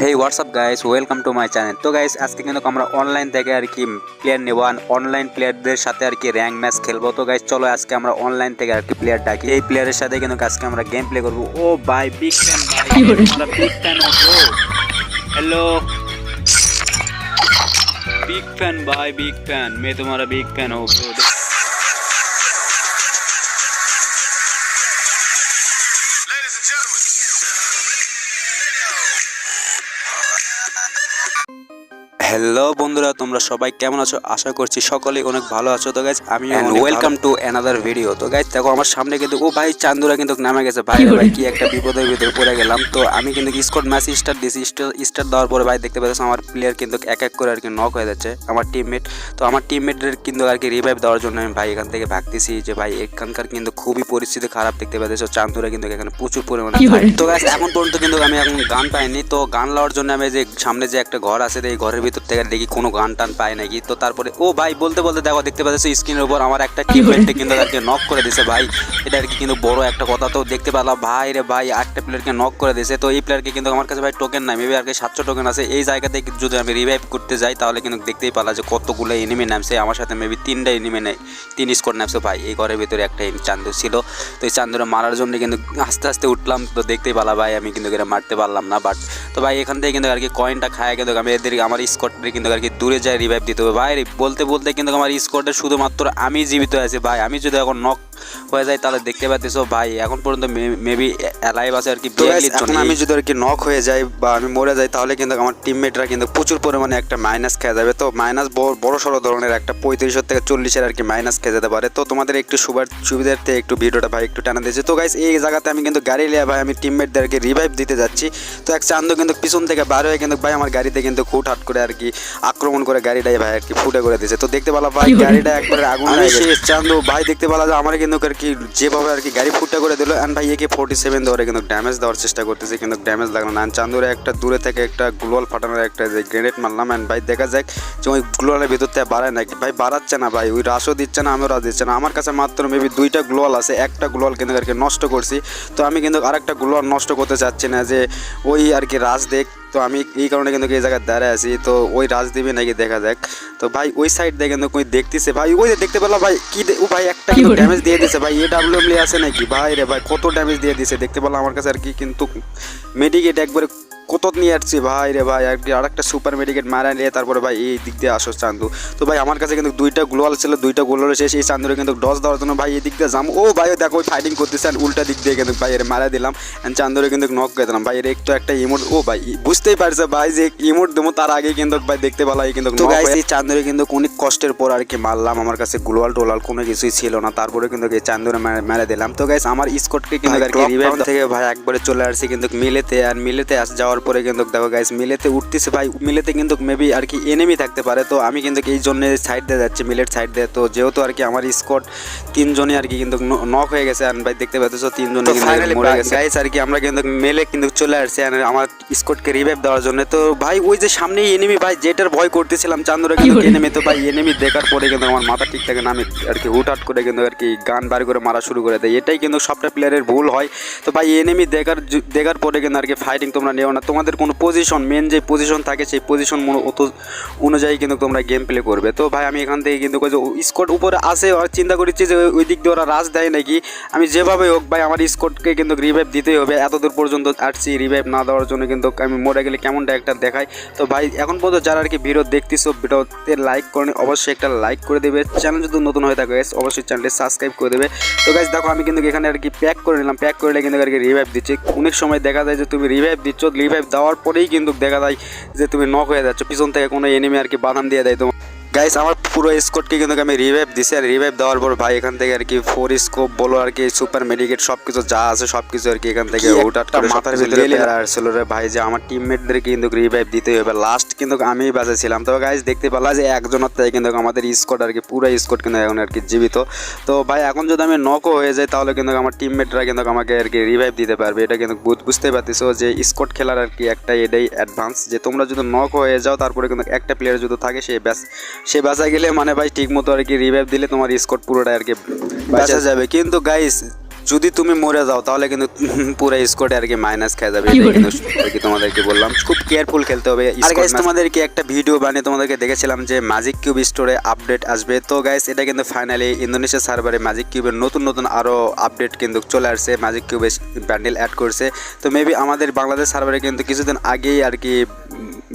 Hey WhatsApp guys welcome to my channel তো guys আজকে কিন্তু আমরা অনলাইন থেকে আর কি প্লেয়ার নেব অনলাইন প্লেয়ারদের সাথে আর কি র্যাঙ্ক ম্যাচ খেলব। তো গাইস চলো আজকে আমরা অনলাইন থেকে আর কি প্লেয়ার ডাকি। এই প্লেয়ারের সাথে কিন্তু আজকে আমরা গেম প্লে করব। ও বাই বিগ ফ্যান ভাই। আমরা big fan hello big fan bye big fan মে তোমারা বিগ ফ্যান হো হ্যালো বন্ধুরা তোমরা সবাই কেমন আছো? আশা করছি সকলেই অনেক ভালো আছো। তো গাইজ আমি ওয়েলকাম টু অ্যানাদার ভিডিও তো গাইজ দেখো আমার সামনে কিন্তু ও ভাই চান্দুরা কিন্তু নামে গেছে। ভাই ভাই কি একটা বিপদের ভিতরে পড়ে গেলাম। তো আমি কিন্তু স্কট ম্যাচ স্টার্ট দিয়েছি। স্টার্ট দেওয়ার পরে ভাই দেখতে পাচ্ছ আমার প্লেয়ার কিন্তু এক এক করে আর কি নক হয়ে যাচ্ছে। আমার টিমমেট তো আমার টিমমেটের কিন্তু আর কি রিভাইভ দেওয়ার জন্য আমি ভাই এখান থেকে ভাগতেছি যে ভাই এখানকার কিন্তু খুবই পরিস্থিতি খারাপ। দেখতে পাচ্ছ চান্দুরা কিন্তু এখানে প্রচুর পরিমাণে তো গাইজ এখন পর্যন্ত কিন্তু আমি এখন গান পাইনি। তো গান লওয়ার জন্য আমি যে সামনে যে একটা ঘর আছে এই ঘরের ভিতর থেকে দেখি কোনো গান টান পাই নাকি। তো তারপরে ও ভাই বলতে বলতে দেখো দেখতে পাচ্ছ স্ক্রিনের উপর আমার একটা টিমমেটকে কিন্তু তাকে নক করে দিয়েছে ভাই। এটা আর কি কিন্তু বড় একটা কথা। তো দেখতে পেলাম ভাই রে ভাই একটা প্লেয়ারকে নক করে দিয়েছে তো এই প্লেয়ারকে কিন্তু আমার কাছে ভাই টোকেন নাই। মেবি আর কি সাতশো টোকেন আছে। এই জায়গাতে যদি আমি রিভাইভ করতে যাই তাহলে কিন্তু দেখতেই পেলাম যে কতগুলো এনিমি নামছে। আমার সাথে মেবি তিনটা এনিমি নেই তিন স্কোর নামছে ভাই। এই ঘরের ভিতরে একটা চান্দু ছিল। তো এই চান্দুরা মারার জন্য কিন্তু আস্তে আস্তে উঠলাম। তো দেখতেই পালা ভাই আমি কিন্তু এটা মারতে পারলাম না বাট তো ভাই এখান থেকে কিন্তু আর কি কয়েনটা খায় কিন্তু আমি এদের আমার স্কোয়াডের কিন্তু আর কি দূরে যায় রিভাইভ দিতে হবে? ভাই বলতে বলতে কিন্তু আমার স্কোয়াডে শুধুমাত্র আমি জীবিত আছি ভাই। আমি যদি এখন নক হয়ে যায় তাহলে দেখতে পাচ্ছিস ভাই এখন পর্যন্ত মেবি অ্যালাইভ আছে আর কি এখন আমি যদি আর কি নক হয়ে যাই বা আমি মরে যাই তাহলে কিন্তু আমার টিমমেটরা কিন্তু প্রচুর পরিমাণে একটা মাইনাস খেয়ে যাবে। তো মাইনাস বড় সড়ো ধরনের একটা পঁয়ত্রিশের থেকে চল্লিশের আর কি মাইনাস খেয়ে যেতে পারে। তো তোমাদের একটু সুবিধার সুবিধার্থে একটু ভিডিওটা ভাই একটু টানা দিয়েছে। তো গাইস এই জায়গাতে আমি কিন্তু গাড়ি লিয়ে ভাই আমি টিমমেটদেরকে রিভাইভ দিতে যাচ্ছি। তো এক চান্দ কিন্তু পিছন থেকে বার হয়ে কিন্তু ভাই আমার গাড়িতে কিন্তু খুট হাট করে আর কি আক্রমণ করে গাড়িটাই ভাই আর কি ফুটে করে দিয়েছে। তো দেখতে পেলাম ভাই গাড়িটা একবারে আগুন আমি সেই চান্দু ভাই দেখতে পেলাম যে আমার কিন্তু আর কি যেভাবে আর কি গাড়ি ফুটে করে দিল অ্যান্ড ভাই, একে ফোর্টি সেভেন ধরে কিন্তু ড্যামেজ দেওয়ার চেষ্টা করতেছে, কিন্তু ড্যামেজ লাগল না। চান্দুরে একটা দূরে থেকে একটা গ্লোয়াল ফাটানোর একটা যে গ্রেনেড মারলাম অ্যান্ড ভাই, দেখা যাক যে ওই গ্লোয়ালের ভিতর থেকে বাড়ায় নাকি। ভাই, বাড়াচ্ছে না ভাই, ওই রাশও দিচ্ছে না, আমিও রাশ দিচ্ছে না। আমার কাছে মাত্র মেবি দুইটা গ্লোয়াল আছে, একটা গ্লোয়াল কিন্তু আর কি নষ্ট করছি। তো আমি কিন্তু আরেকটা গ্লোয়াল নষ্ট করতে চাচ্ছি না যে ওই আর কি রাজ দেখ তো আমি এই কারণে কিন্তু এই জায়গায় দাঁড়ায় আছি তো ওই রাজদেবী নাকি দেখা যাক। তো ভাই ওই সাইড দিয়ে কিন্তু কই দেখতেছে? ভাই ওই দেখতে পেলাম ভাই কি ও ভাই একটা কিন্তু ড্যামেজ দিয়ে দিছে ভাই এ আছে নাকি? ভাই রে ভাই কত ড্যামেজ দিয়ে দিছে? দেখতে পেলাম আমার কাছে আর কি কিন্তু মেডিকেট একবারে কত নিয়ে আসছি? ভাই রে ভাই আর কি আরেকটা সুপার মেডিকেট মারা নিয়ে তারপরে ভাই এই দিক দিয়ে আসো চান্দু। তো ভাই আমার কাছে কিন্তু দুইটা গ্লোয়াল ছিল দুইটা গ্লোয়াল শেষ এই চান্দুরে কিন্তু ডস দেওয়ার জন্য ভাই এই দিক দিয়ে যাম। ও ভাই দেখো ফাইটিং করতেছেন উল্টা দিক দিয়ে কিন্তু ভাই এর মারা দিলাম। And চান্দুরে কিন্তু নক করে দিলাম। ভাই এর একটু একটা ইমোট ও ভাই বুঝতেই পারছে ভাই যে ইমোট দেবো তার আগে কিন্তু ভাই দেখতে পেলাম কিন্তু এই চান্দুরে কিন্তু অনেক কষ্টের পর আর কি মারলাম। আমার কাছে গ্লোয়াল টোলাল কোনো কিছুই ছিল না। তারপরে কিন্তু এই চান্দুরে মেরে দিলাম। তো গাইস আমার স্কটকে কিন্তু আর কি রিভাইভ থেকে ভাই একবারে চলে আসছি কিন্তু মিলেতে আর মিলেতে আস যাওয়ার পরে কিন্তু দেখো গাইস মিলেতে উঠতেছে ভাই মিলেতে কিন্তু মেবি আর কি এনিমি থাকতে পারে। তো আমি কিন্তু এই জন্য সাইড দিয়ে যাচ্ছি মিলেট সাইড দিয়ে। তো যেহেতু আর কি আমার স্কট তিনজনই আর কি কিন্তু নক হয়ে গেছে আর ভাই দেখতে পাচ্ছ তিনজনই কিন্তু মরে গেছে। গাইস আর কি আমরা কিন্তু মেলে কিন্তু চলে আসছি আর আমার স্কটকে রিভাইভ দেওয়ার জন্য। তো ভাই ওই যে সামনেই এনিমি ভাই যেটার ভয় করতেছিলাম চান্দরা কিন্তু এনিমি তো ভাই এনিমি দেখার পরে কিন্তু আমার মাথা ঠিক থাকে না আমি আর কি হুটহাট করে কিন্তু আর কি গান বার করে মারা শুরু করে দেয় এটাই কিন্তু সবটা প্লেয়ারের ভুল হয়। তো ভাই এনিমি দেখার দেখার পরে কিন্তু আর কি ফাইটিং তোমরা নিও না তোমাদের কোনো পজিশন মেন যে পজিশন থাকে সেই পজিশন অনুযায়ী কিন্তু তোমরা গেম প্লে করবে। তো ভাই, আমি এখান থেকে কিন্তু স্কোর উপরে আসে আর চিন্তা করছি যে, ওই দিক দিয়ে ওরা রাজ দেয় নাকি? আমি যেভাবে হোক ভাই, আমার স্কোরকে কিন্তু রিভাইভ দিতেই হবে। এত দূর পর্যন্ত আসছি রিভাইভ না দেওয়ার জন্য কিন্তু আমি মরে গেলে কেমনটা একটা দেখাই? তো ভাই, এখন পর্যন্ত যারা আর কি ভিডিও দেখতেছো ভিডিওতে লাইক করে অবশ্যই একটা লাইক করে দেবে। চ্যানেল যদি নতুন হয়ে থাকে অবশ্যই চ্যানেলটি সাবস্ক্রাইব করে দেবে। তো গাইজ দেখো, আমি কিন্তু এখানে আর কি প্যাক করে নিলাম। প্যাক করলে কিন্তু আর কি রিভাইভ দিচ্ছি। অনেক সময় দেখা যায় যে, তুমি রিভাইভ দিচ্ছ রিভাইভ দেওয়ার পরেই কিন্তু দেখা যায় যে তুমি নক হয়ে যাচ্ছ। পিছন থেকে কোনো এনিমি আর কি বাদাম দিয়ে দেয় তোমার। গাইস আমার পুরো স্কোটকে কিন্তু আমি রিভাইভ দিছি আর রিভাইভ দেওয়ার পর ভাই এখান থেকে আর কি ফোর স্কোপ বলো আর কি সুপার মেডিকেট সব কিছু যা আছে সব কিছু আর কি এখান থেকে ওটার মাথার ভিতরে আসছিল রে ভাই যে আমার টিমমেটদেরকে কিন্তু রিভাইভ দিতে হবে। লাস্ট কিন্তু আমিই বাঁচেছিলাম। তো গাইস দেখতে পেলাম যে একজনের থেকে কিন্তু আমাদের স্কোট আর কি পুরো স্কোট কিন্তু এখন আর কি জীবিত। তো ভাই এখন যদি আমি নকও হয়ে যাই তাহলে কিন্তু আমার টিমমেটরা কিন্তু আমাকে আর কি রিভাইভ দিতে পারবে। এটা কিন্তু বুঝ- বুঝতে পারতেছো যে স্কোট খেলার আর কি একটা এটাই অ্যাডভান্স যে তোমরা যদি নক হয়ে যাও তারপরে কিন্তু একটা প্লেয়ার যদি থাকে সে ব্যাস সে বাঁচা গেলে মানে ভাই ঠিক মতো আর কি রিভাইভ দিলে তোমার স্কোট পুরোটা আর কি বাঁচা যাবে। কিন্তু গাইস যদি তুমি মরে যাও তাহলে কিন্তু পুরো স্কোরে আর কি মাইনাস খেয়ে যাবে। কিন্তু আর কি তোমাদেরকে বললাম। খুব কেয়ারফুল খেলতে হবে আর গাইস তোমাদেরকে একটা ভিডিও বানিয়ে তোমাদেরকে দেখেছিলাম যে ম্যাজিক কিউব স্টোরে আপডেট আসবে। তো গাইস এটা কিন্তু ফাইনালি ইন্দোনেশিয়া সার্ভারে ম্যাজিক কিউবের নতুন নতুন আরও আপডেট কিন্তু চলে আসছে। ম্যাজিক কিউবে ব্যান্ডেল অ্যাড করছে। তো মেবি আমাদের বাংলাদেশ সার্ভারে কিন্তু কিছুদিন আগেই আর কি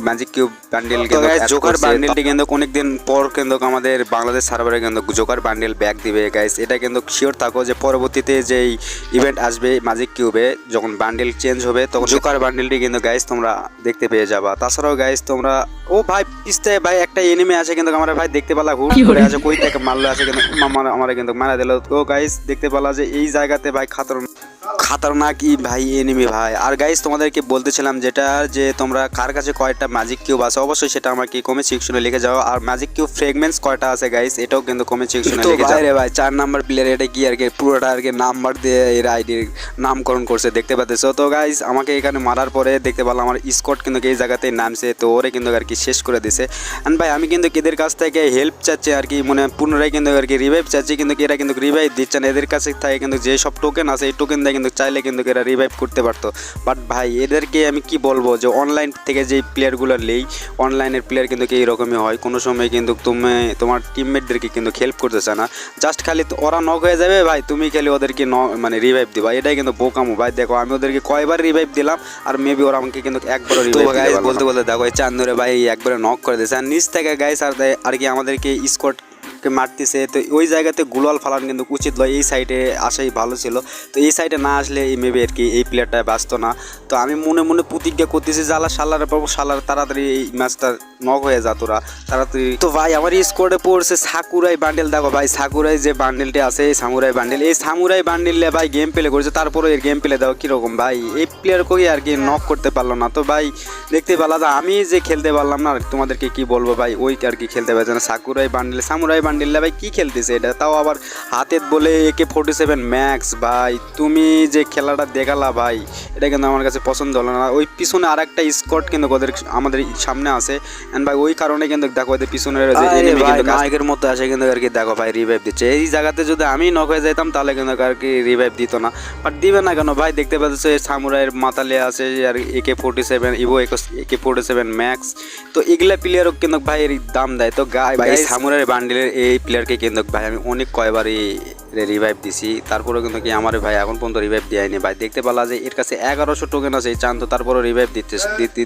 ম্যাজিক কিউব বান্ডেল কিন্তু জোকার বান্ডেলটি কিন্তু অনেকদিন পর কিন্তু আমাদের বাংলাদেশ সার্ভারে কিন্তু জোকার বান্ডেল ব্যাক দিবে গাইস এটা কিন্তু শিওর থাকো যে পরবর্তীতে যেই ইভেন্ট আসবে ম্যাজিক কিউবে যখন বান্ডেল চেঞ্জ হবে তখন জোকার বান্ডেলটি কিন্তু গাইস তোমরা দেখতে পেয়ে যাবা। তাছাড়াও গাইস তোমরা ও ভাই পিস্তায় ভাই একটা এনিমে আছে কিন্তু আমরা ভাই দেখতে পেলা হুট করে আছে কই থেকে মারলো আছে কিন্তু আমার আমার কিন্তু মারা দিল। তো গাইস দেখতে পেলা যে এই জায়গাতে ভাই খাতর খাতারনাক ই ভাই এনিমি ভাই। আর গাইস তোমাদেরকে বলতেছিলাম যেটা যে তোমরা কার কাছে কয়টা ম্যাজিক কিউব আছে অবশ্যই সেটা আমাকে কমে সেকশনে লিখে যাও। আর ম্যাজিক কিউব ফ্রেগমেন্টস কয়টা আছে গাইস এটাও কিন্তু কমে সেকশনে লিখে যাও। রে ভাই চার নাম্বার প্লেয়ার এটা কি আর কি? পুরোটা আর কি নাম্বার দিয়ে এর আইডির নামকরণ করছে দেখতে পাচ্ছ তো গাইস আমাকে এখানে মারার পরে দেখতে পেলাম আমার স্কট কিন্তু এই জায়গাতে নামছে তো ওরে কিন্তু আর কি শেষ করে দিছে। এন্ড ভাই আমি কিন্তু এদের কাছ থেকে হেল্প চাচ্ছি আর কি মানে পুনরায় কিন্তু আর কি রিভাইভ চাচ্ছি কিন্তু এরা কিন্তু রিভাইভ দিচ্ছে না। এদের কাছে থেকে কিন্তু যে সব টোকেন আছে এই টোকেন দিয়ে কিন্তু চাইলে কিন্তু এরা রিভাইভ করতে পারতো। বাট ভাই এদেরকে আমি কি বলব যে অনলাইন থেকে যে প্লেয়ারগুলো নেই অনলাইনের প্লেয়ার কিন্তু এইরকমই হয়। কোনো সময় কিন্তু তুমি তোমার টিমমেটদেরকে কিন্তু হেল্প করতেছে না। জাস্ট খালি ওরা নক হয়ে যাবে ভাই তুমি খালি ওদেরকে ন মানে রিভাইভ দিবা। এটাই কিন্তু বোকামো। ভাই দেখো আমি ওদেরকে কয়বার রিভাইভ দিলাম আর মেবি ওরা আমাকে কিন্তু একবারও রিভাইভ গাইস বলতে বলতে দেখো এই চান্দরে ভাই একবারে নক করে দিয়েছে আর নিচ থেকে গাইস আর আর কি আমাদেরকে স্কোয়াড মারতেছে, তো ওই জায়গাতে গুলাল ফালান কিন্তু উচিত নয় এই সাইডে আসাই ভালো ছিল। তো এই সাইডে না আসলে এই মেবি আর কি এই প্লেয়ারটা ব্যস্ত না। তো আমি মনে মনে প্রতিজ্ঞা করতেছি আল্লাহ সাল্লার পাবো সাল্লার তাড়াতাড়ি এই ম্যাচটা নক হয়ে যা তোরা, তাড়াতাড়ি। তো ভাই, আমার স্কোয়াডে পড়ছে সাকুরাই বান্ডেল দেখো ভাই, সাকুরাই যে বান্ডেলটি আছে, এই সামুরাই বান্ডেল এই সামুরাই বান্ডেলে ভাই গেম প্লে করেছে, তারপরে এর গেম প্লে দাও কীরকম ভাই, এই প্লেয়ার কই আর কি নক করতে পারল না। তো ভাই, দেখতে পেলা যে আমি যে খেলতে পারলাম না, তোমাদেরকে কি বলব ভাই, ওই আর কি খেলতে পারছে না, সাকুরাই বান্ডেল সামুরাই বান্ডেলে ভাই কি খেলতেছে এটা? তাও আবার হাতের বলে একে ফোর্টি সেভেন ম্যাক্স ভাই। তুমি যে খেলাটা দেখালা ভাই এটা কিন্তু আমার কাছে পছন্দ হলো না। ওই পিছনে আর একটা স্কট কিন্তু ওদের আমাদের সামনে আছে। এন্ড ভাই ওই কারণে কিন্তু দেখো ওদের কিন্তু নায়কের মতো আসে কিন্তু আর কি দেখো ভাই রিভাইভ দিচ্ছে। এই জায়গাতে যদি আমি নক হয়ে যেতাম তাহলে কিন্তু আর কি রিভাইভ দিত না। বাট দিবে না কেন ভাই? দেখতে পাচ্ছ এই সামুরাইয়ের মাতালে আছে আর AK forty seven Evo AK forty seven max তো এগুলা প্লেয়ারও কিন্তু ভাই এর দাম দেয়। তো গাই ভাই সামুরাই বান্ডিলের এই প্লেয়ারকে কিন্তু ভাই আমি অনেক কয়বারই রিভাইভ দিছি। তারপরেও কিন্তু কি আমার ভাই এখন পর্যন্ত রিভাইভ দেয়নি ভাই। দেখতে পেলা যে এর কাছে এগারোশো টোকেন আছে, এই চান তো তারপরও রিভাইভ দিতে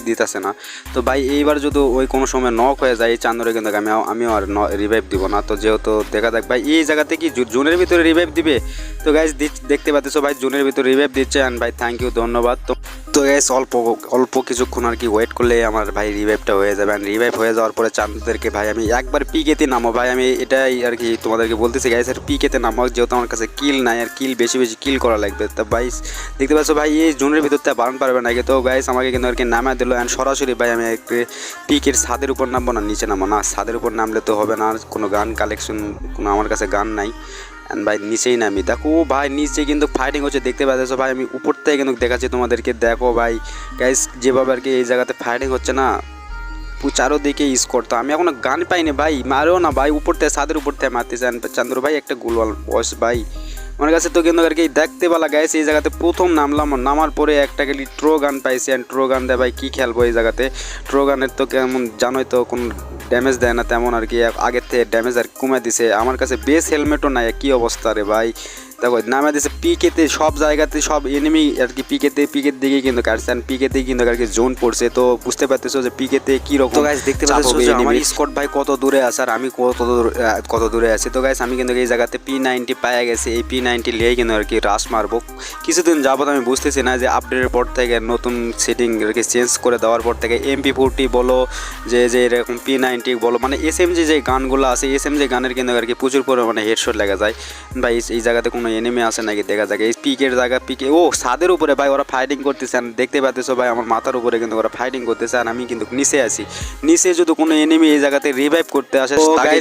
দিতেছে না। তো ভাই এইবার যদি ওই কোনো সময় নক হয়ে যায়, এই চান্দরে কিন্তু আমি আমিও আর রিভাইভ দিব না। তো যেহেতু দেখা যাক ভাই, এই জায়গাতে কি জুনের ভিতরে রিভাইভ দিবে? তো গাইজ দেখতে পাচ্ছ ভাই, জুনের ভিতরে রিভাইভ দিচ্ছে অ্যান্ড ভাই থ্যাংক ইউ ধন্যবাদ। তো তো গ্যাস অল্প অল্প কিছুক্ষণ আর কি ওয়েট করলে আমার ভাই রিভাইভটা হয়ে যাবে। অ্যান্ড রিভাইভ হয়ে যাওয়ার পরে চান্দদেরকে ভাই আমি একবার পিকেতে নামো ভাই, আমি এটাই আর কি তোমাদেরকে বলতেছি গাইস আর পিকেতে নামো যেহেতু আমার কাছে কিল নাই, আর কিল বেশি বেশি কিল করা লাগবে। তা ভাই দেখতে পাচ্ছ ভাই, এই জোনের ভিতরতে বারণ পারবে না। তো গাইস আমাকে কিন্তু আর কি নামা দিল। অ্যান্ড সরাসরি ভাই, আমি একটু পিকের ছাদের উপর নামবো না, নিচে নামবো না। ছাদের উপর নামলে তো হবে না কোনো গান কালেকশন কোনো আমার কাছে গান নাই। অ্যান্ড ভাই, নিচেই নামি। দেখো ভাই, নিচে কিন্তু ফাইটিং হচ্ছে, দেখতে পাচ্ছ ভাই আমি উপর থেকে কিন্তু দেখাচ্ছি তোমাদেরকে। দেখো ভাই গাইস যেভাবে আর কি এই জায়গাতে ফাইটিং হচ্ছে না চারোদিকে স্কোর করতো আমি এখনও গান পাইনি ভাই, মারেও না ভাই, উপর থেকে, ছাদের উপর থেকে মারতে চান চান্দুর ভাই, একটা গুলওয়াল বস ভাই। আমার কাছে তো কিন্তু আর কি, দেখতে পালা গাইস এই জায়গাতে প্রথম নামলাম। নামার পরে একটা গেলি ট্রো গান পাইছি। অ্যান্ড ট্রো গান দেয় ভাই, কী খেলব এই জায়গাতে? ট্রো গানের তো কেমন, জানোই তো, কোন ড্যামেজ দেয় না তেমন আর কি। আগের থেকে ড্যামেজ আর কমে দিছে। আমার কাছে বেস হেলমেটও নাই। কি অবস্থা রে ভাই? দেখো নামে দিছে পিকেতে সব জায়গাতে সব এনিমি আর কি পিকেতে পিকের দিকে কিন্তু কাটছে। আর পিকেতে কিন্তু আর কি জোন পড়ছে। তো বুঝতে পারতেছো যে পিকেতে কি রকম গাইস দেখতে পাচ্ছ যে আমার স্কট ভাই কত দূরে আছে আর আমি কত দূর কত দূরে আছি। তো গাইস আমি কিন্তু এই জায়গাতে পি নাইনটি পাওয়া গেছে। এই পি নাইনটি লিয়েই কিন্তু আর কি রাশ মারবো। কিছুদিন যাবত আমি বুঝতেছি না যে আপডেটের পর থেকে নতুন সেটিং আর কি চেঞ্জ করে দেওয়ার পর থেকে এমপি ফোরটি বলো যে যে এরকম পি নাইনটি বলো মানে এস এম যে গানগুলো আছে এস এম জি গানের কিন্তু আর কি প্রচুর পরিমাণে হেডশট লেগে যায়। ভাই এই- এই জায়গাতে কোনো এনিমি আছে নাকি? দেখা যায় এই পিকের জায়গা পিকে ও ছাদের উপরে ভাই ওরা ফাইটিং করতেছে। আর দেখতে পাচ্তেছো ভাই আমার মাথার উপরে কিন্তু ওরা ফাইটিং করতেছে আর আমি কিন্তু নিচে আছি। নিচে যদি কোনো এনিমি এই জায়গাতে রিভাইভ করতে আসে তাকে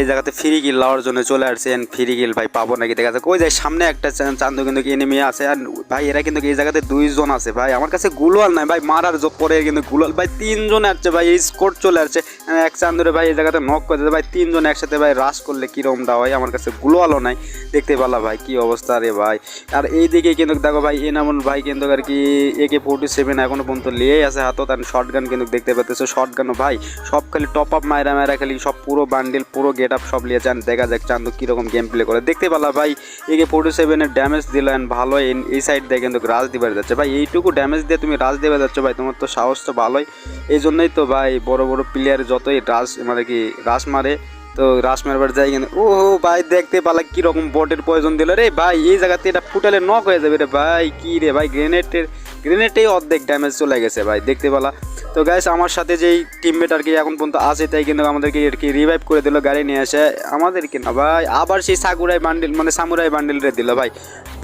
এই জায়গাতে ফ্রি কিল লওয়ার জন্য চলে আসছে। ফ্রি কিল ভাই পাবো নাকি? দেখা যাক। ওই যে সামনে একটা চান্দু কিন্তু এনিমি আছে। আর ভাই এরা কিন্তু এই জায়গাতে দুইজন আছে ভাই। আমার কাছে গুলোয়াল নাই ভাই মারার পরে কিন্তু গুলোয়াল ভাই তিনজন আসছে ভাই এই স্কোর চলে আসছে। এক চান্দুরে ভাই এই জায়গাতে নক করে ভাই তিনজন একসাথে ভাই রাশ করলে কিরমটা হয়? আমার কাছে গুলোয়ালও নাই। দেখতে পেলাম ভাই কি অবস্থা রে ভাই? আর এইদিকে কিন্তু দেখো ভাই, এনামুল ভাই কিন্তু আর কি একে ফোর্টি সেভেন এখনও পর্যন্ত লিয়েই আছে হাতত আর শর্ট গান কিন্তু দেখতে পাচ্ছ শর্ট গানও ভাই, সব খালি টপ আপ মায়েরা মায়েরা খালি সব পুরো বান্ডিল পুরো গেট আপ সব লিয়ে যান, দেখা যাক চান্দু কীরকম গেম প্লে করে। দেখতে পেলা ভাই একে ফোর্টি সেভেনের ড্যামেজ দিলেন ভালো, এই- এই সাইড দিয়ে কিন্তু রাজ দিবার যাচ্ছে। ভাই, এইটুকু ড্যামেজ দিয়ে তুমি রাজ দেবে যাচ্ছ ভাই, তোমার তো সাহস তো ভালোই। এই জন্যই তো ভাই, বড় বড় প্লেয়ার যতই রাজ মানে কি রাস মারে তো রাস মারবার যাই কিন্তু ও ভাই, দেখতে পালা কীরকম বটের প্রয়োজন দিল রে। ভাই, এই জায়গাতে এটা ফুটালে নক হয়ে যাবে রে ভাই। কি রে ভাই, গ্রেনেডের, গ্রেনেডেই অর্ধেক ড্যামেজ চলে গেছে ভাই, দেখতে পালা। তো গাইস আমার সাথে যেই টিমমেট আর কি এখন পর্যন্ত আছে, তাই কিন্তু আমাদেরকে আর কি রিভাইভ করে দিল, গাড়ি নিয়ে আসে আমাদেরকে না ভাই, আবার সেই সাগুরাই বান্ডিল মানে সামুরাই বান্ডিলটা দিল ভাই।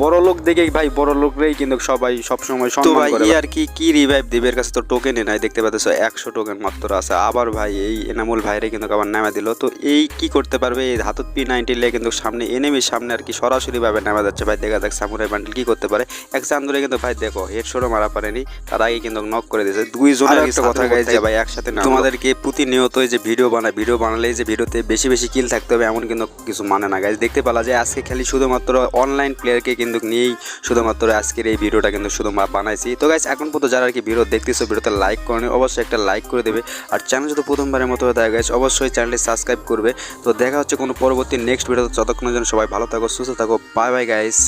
বড় লোক দেখে ভাই বড় লোকরাই কিন্তু সবাই সবসময় তো সম্মান ভাই ই। আর কি কি রিভাইভ দিবে? এর কাছে তো টোকেনই নাই দেখতে পাচ্ছ একশো টোকেন মাত্র আছে। আবার ভাই এই এনামুল ভাইরে কিন্তু আবার নামা দিল। তো এই কি করতে পারবে? এই হাতত পি নাইনটি লে কিন্তু সামনে এনিমির সামনে আর কি সরাসরি ভাবে নামা যাচ্ছে। ভাই দেখা যাক সামুরাই বান্ডেল কি করতে পারে। এক চান্দুরে কিন্তু ভাই দেখো হেড শোরও মারা পারেনি। তার আগে কিন্তু নক করে দিয়েছে। দুই আর একটা কথা গাইছে ভাই একসাথে। তোমাদেরকে প্রতিনিয়তই যে ভিডিও বানায় ভিডিও বানালেই যে ভিডিওতে বেশি বেশি কিল থাকতে হবে এমন কিন্তু কিছু মানে না। গাইজ দেখতে পেলা যে আজকে খালি শুধুমাত্র অনলাইন প্লেয়ারকে কিন্তু নিয়েই শুধুমাত্র আজকের এই ভিডিওটা কিন্তু শুধু বানাইছি। তো গাইস এখন পর্যন্ত যারা আর কি ভিডিও দেখতেছো, ভিডিওতে লাইক করেনি, অবশ্যই একটা লাইক করে দেবে। আর চ্যানেল যদি প্রথমবারের মতো হয়ে গাইস অবশ্যই চ্যানেলটি সাবস্ক্রাইব করবে। তো দেখা হচ্ছে কোনো পরবর্তী নেক্সট ভিডিওতে। যতক্ষণ জন্য সবাই ভালো থাকো, সুস্থ থাকো বাই বাই গাইজ